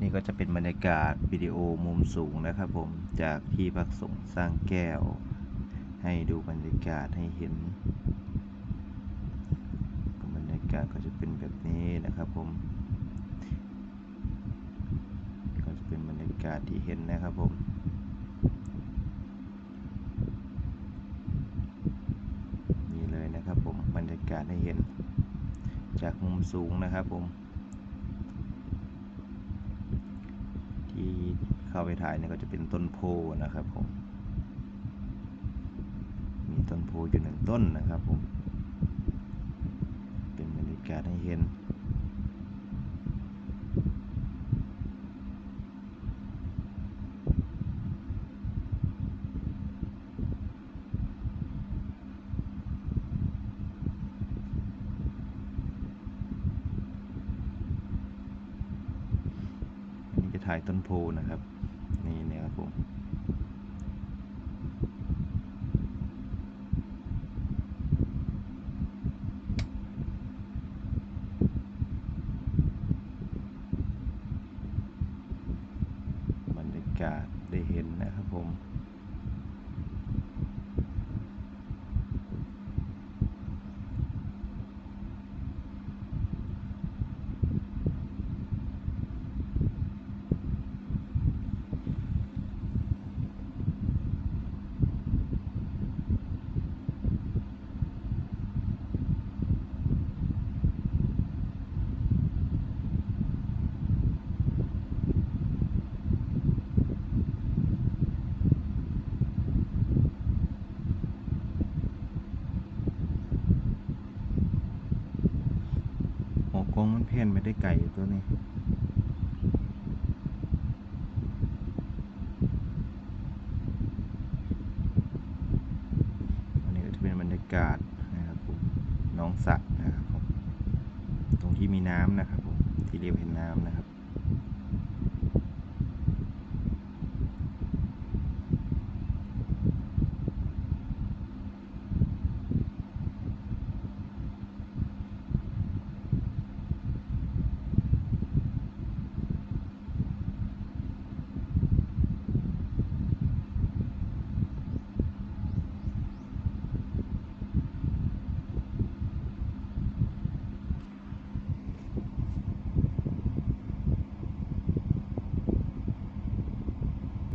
นี่ก็จะเป็นบรรยากาศวิดีโอมุมสูงนะครับผมจากที่พักสงสร้างแก้ว ให้ดูบรรยากาศให้เห็นบรรยากาศก็จะเป็นแบบนี้นะครับผมก็จะเป็นบรรยากาศที่เห็นนะครับผมนี่เลยนะครับผมบรรยากาศให้เห็นจากมุมสูงนะครับผม ที่ เข้าไปถ่ายเนี่ยก็จะเป็นต้นโพนะครับผม มีต้นโพอยู่หนึ่งต้นนะครับผม เป็นบรรยากาศให้เห็นนี่จะถ่ายต้นโพนะครับ นี่เนี่ยครับผม บรรยา กาสได้เห็นนะครับผม งมันเพ่นไม่ได้ไก่อยู่ตัวนี้อันนี้ก็จะเป็นบรรยากาศนะครับผมหน้องสระนะครับผมตรงที่มีน้ำนะครับผมที่เรียกเห็นน้ำนะครับ